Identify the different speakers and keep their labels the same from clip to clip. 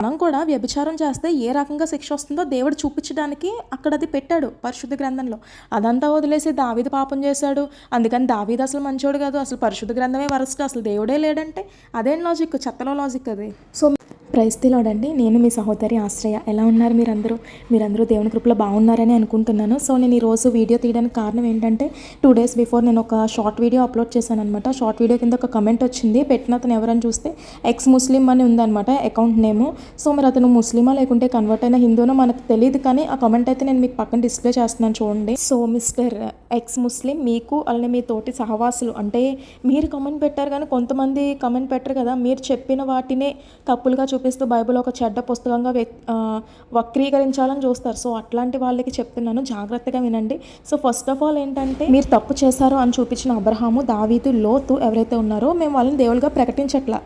Speaker 1: మనం కూడా వ్యభిచారం చేస్తే ఏ రకంగా శిక్ష వస్తుందో దేవుడు చూపించడానికి అక్కడ అది పెట్టాడు పరిశుద్ధ గ్రంథంలో. అదంతా వదిలేసి దావీదు పాపం చేశాడు. అందుకని దావీదు అసలు మంచోడు కాదు. అసలు పరిశుద్ధ గ్రంథమే వరస్ట్ అసలు దేవుడే లేడంటే అదేం లాజిక్ చెత్తలో లాజిక్ అది. సో ప్రైస్తిలోడండి నేను మీ సహోదరి ఆశ్రయ. ఎలా ఉన్నారు మీరందరూ? మీరందరూ దేవుని కృపలో బాగున్నారని అనుకుంటున్నాను. సో నేను ఈరోజు వీడియో తీయడానికి కారణం ఏంటంటే టూ డేస్ బిఫోర్ నేను ఒక షార్ట్ వీడియో అప్లోడ్ చేశాను అనమాట షార్ట్ వీడియో కింద ఒక కమెంట్ వచ్చింది. పెట్టిన అతను ఎవరని చూస్తే ఎక్స్ ముస్లిం అని ఉందన్నమాట అకౌంట్ నేము సో మరి అతను ముస్లిమా లేకుంటే కన్వర్ట్ అయిన హిందూనో మనకు తెలియదు కానీ ఆ కమెంట్ అయితే నేను మీకు పక్కన డిస్ప్లే చేస్తున్నాను చూడండి. సో మిస్టర్ ఎక్స్ ముస్లిం మీకు అలానే మీ తోటి సహవాసులు అంటే మీరు కమెంట్ పెట్టారు కానీ కొంతమంది కమెంట్ పెట్టరు కదా. మీరు చెప్పిన వాటినే తప్పులుగా చూపిస్తూ బైబిల్ ఒక చెడ్డ పుస్తకంగా వక్రీకరించాలని చూస్తారు. సో అట్లాంటి వాళ్ళకి చెప్తున్నాను. జాగ్రత్తగా వినండి. సో ఫస్ట్ ఆఫ్ ఆల్ ఏంటంటే మీరు తప్పు చేశారు అని చూపించిన అబ్రహాము దావీదు లోతు ఎవరైతే ఉన్నారో మేము వాళ్ళని దేవుడిగా ప్రకటించట్లా.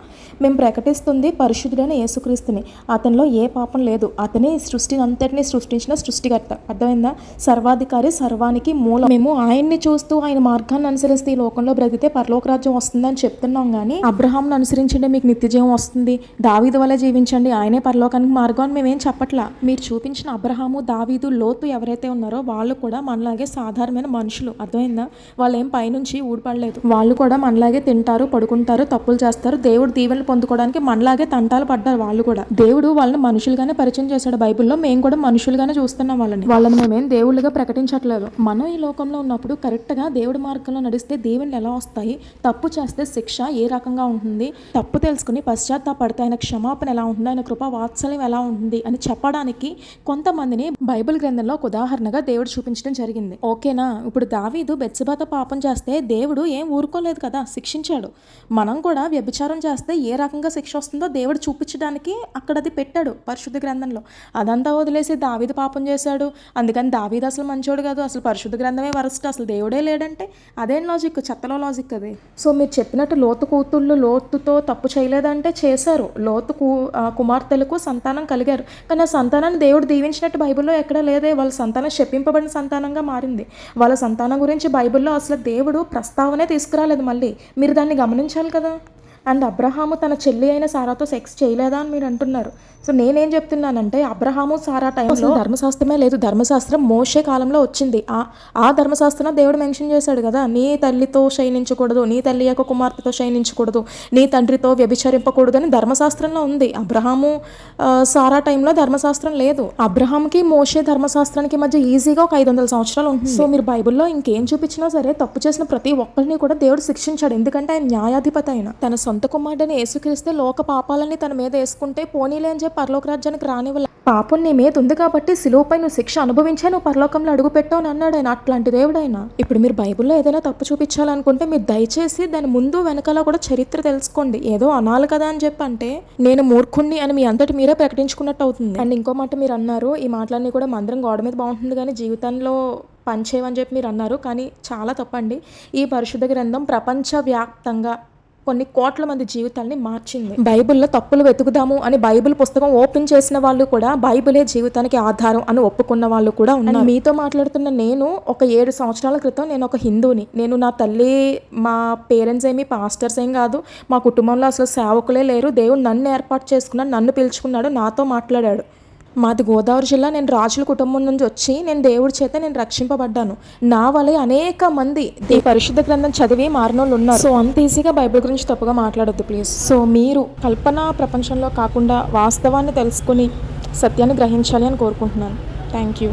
Speaker 1: మేము ప్రకటిస్తుంది పరిశుద్ధుడైన యేసుక్రీస్తుని. అతనిలో ఏ పాపం లేదు. అతనే సృష్టిని అంతటినీ సృష్టించిన సృష్టికర్త. అర్థమైందా? సర్వాధికారి సర్వానికి మూలం. మేము ఆయన్ని చూస్తూ ఆయన మార్గాన్ని అనుసరిస్తే ఈ లోకంలో బ్రతికితే పరలోక రాజ్యం వస్తుందని చెప్తున్నాం కానీ అబ్రహాంను అనుసరించండి మీకు నిత్యజీవం వస్తుంది. దావీదు వల్ల జీవించండి. ఆయనే పరలోకానికి మార్గం అని మేమేం చెప్పట్లా. మీరు చూపించిన అబ్రహాము దావీదు లోతు ఎవరైతే ఉన్నారో వాళ్ళు కూడా మనలాగే సాధారణమైన మనుషులు. అర్థమైందా? వాళ్ళు ఏం పైనుంచి ఊడిపడలేదు. వాళ్ళు కూడా మనలాగే తింటారు పడుకుంటారు తప్పులు చేస్తారు. దేవుడు దీవెనలు పొందుకోవడానికి మనలాగే తంటాలు పడ్డారు వాళ్ళు కూడా. దేవుడు వాళ్ళని మనుషులుగానే పరిచయం చేశాడు బైబిల్లో. మేము కూడా మనుషులుగానే చూస్తున్నాం వాళ్ళని. వాళ్ళని మేమేం దేవుళ్ళుగా ప్రకటించట్లేదు. మనం ఈ లోకంలో ఉన్నప్పుడు కరెక్ట్గా దేవుడి మార్గంలో నడిస్తే దేవుళ్ళు ఎలా వస్తాయి? తప్పు చేస్తే శిక్ష ఏ రకంగా ఉంటుంది? తప్పు తెలుసుకుని పశ్చాత్తాపడితే ఆయన క్షమాపణ ఎలా ఉంటుంది ఆయన కృపా వాత్సల్యం ఎలా ఉంటుంది అని చెప్పడానికి కొంతమందిని బైబిల్ గ్రంథంలో ఒక ఉదాహరణగా దేవుడు చూపించడం జరిగింది. ఓకేనా? ఇప్పుడు దావీదు బెత్సబాత పాపం చేస్తే దేవుడు ఏం ఊరుకోలేదు కదా? శిక్షించాడు. మనం కూడా వ్యభిచారం చేస్తే ఏ రకంగా శిక్ష వస్తుందో దేవుడు చూపించడానికి అక్కడ అది పెట్టాడు పరిశుద్ధ గ్రంథంలో. అదంతా వదిలేసి దావీదు పాపం చేశాడు. అందుకని దావీదు అసలు మంచోడు కాదు అసలు పరిశుద్ధ గ్రంథమే వరస్ట్ అసలు దేవుడే లేడంటే అదేం లాజిక్ చెత్తలో లాజిక్ అది. సో మీరు చెప్పినట్టు లోతు కూతుళ్ళు లోతుతో తప్పు చేయలేదంటే చేశారు. లోతు కూ కుమార్తెలకు సంతానం కలిగారు. కానీ ఆ సంతానాన్ని దేవుడు దీవించినట్టు బైబిల్లో ఎక్కడా లేదే. వాళ్ళ సంతానం శపింపబడిన సంతానంగా మారింది. వాళ్ళ సంతానం గురించి బైబిల్లో అసలు దేవుడు ప్రస్తావనే తీసుకురాలేదు మళ్ళీ. మీరు దాన్ని గమనించాలి కదా. అండ్ అబ్రహాము తన చెల్లి అయిన సారాతో సెక్స్ చేయలేదా అని మీరు అంటున్నారు. సో నేనేం చెప్తున్నానంటే అబ్రహాము సారా టైంలో ధర్మశాస్త్రమే లేదు. ధర్మశాస్త్రం మోషే కాలంలో వచ్చింది. ఆ ఆ ధర్మశాస్త్రం దేవుడు మెన్షన్ చేశాడు కదా. నీ తల్లితో శయనించకూడదు నీ తల్లి యొక్క కుమార్తెతో శయనించకూడదు నీ తండ్రితో వ్యభిచరింపకూడదు అని ధర్మశాస్త్రంలో ఉంది. అబ్రహాము సారా టైంలో ధర్మశాస్త్రం లేదు. అబ్రహాంకి మోషే ధర్మశాస్త్రానికి మధ్య ఈజీగా ఒక ఐదు వందల సంవత్సరాలు ఉంటుంది. సో మీరు బైబిల్లో ఇంకేం చూపించినా సరే తప్పు చేసిన ప్రతి ఒక్కరిని కూడా దేవుడు శిక్షించాడు. ఎందుకంటే ఆయన న్యాయాధిపతి అయిన తన సొంత కుమారుడిని యేసుక్రీస్తే లోక పాపాలని తన మీద వేసుకుంటే పోనీలే అని చెప్పి పరలోక రాజ్యానికి రానివ్వలే. పాపం నీ మీద ఉంది కాబట్టి సిలువపై నువ్వు శిక్ష అనుభవించే నువ్వు పరలోకంలో అడుగు పెట్టావు అన్నాడు ఆయన. అట్లాంటి దేవుడు ఆయన ఇప్పుడు మీరు బైబిల్లో ఏదైనా తప్పు చూపించాలనుకుంటే మీరు దయచేసి దాని ముందు వెనకాల కూడా చరిత్ర తెలుసుకోండి. ఏదో అనాలి కదా అని చెప్పి అంటే నేను మూర్ఖుణ్ణి అని మీ అంతటి మీరే ప్రకటించుకున్నట్టు అవుతుంది. అండ్ ఇంకో మాట మీరు అన్నారు ఈ మాటలన్నీ కూడా మందిరం గోడ మీద బాగుంటుంది కానీ జీవితంలో పనిచేయమని చెప్పి మీరు అన్నారు కానీ చాలా తప్పండి. ఈ పరిశుద్ధ గ్రంథం ప్రపంచవ్యాప్తంగా కొన్ని కోట్ల మంది జీవితాల్ని మార్చింది. బైబిల్లో తప్పులు వెతుకుదాము అని బైబిల్ పుస్తకం ఓపెన్ చేసిన వాళ్ళు కూడా బైబిలే జీవితానికి ఆధారం అని ఒప్పుకున్న వాళ్ళు కూడా ఉన్నారు. మీతో మాట్లాడుతున్న నేను ఒక ఏడు సంవత్సరాల క్రితం నేను ఒక హిందూని నేను నా తల్లి మా పేరెంట్స్ ఏమి పాస్టర్స్ ఏం కాదు మా కుటుంబంలో అసలు సేవకులే లేరు. దేవుడు నన్ను ఏర్పాటు చేసుకున్నాడు నన్ను పిలుచుకున్నాడు నాతో మాట్లాడాడు. మాది గోదావరి జిల్లా. నేను రాజుల కుటుంబం నుంచి వచ్చి నేను దేవుడి చేత నేను రక్షింపబడ్డాను. నా వలె అనేక మంది ఈ పరిశుద్ధ గ్రంథం చదివి మారినోళ్ళు ఉన్నారు. సో అంత ఈజీగా బైబిల్ గురించి తప్పుగా మాట్లాడొద్దు ప్లీజ్ సో మీరు కల్పన ప్రపంచంలో కాకుండా వాస్తవాన్ని తెలుసుకుని సత్యాన్ని గ్రహించాలి అని కోరుకుంటున్నాను. Thank you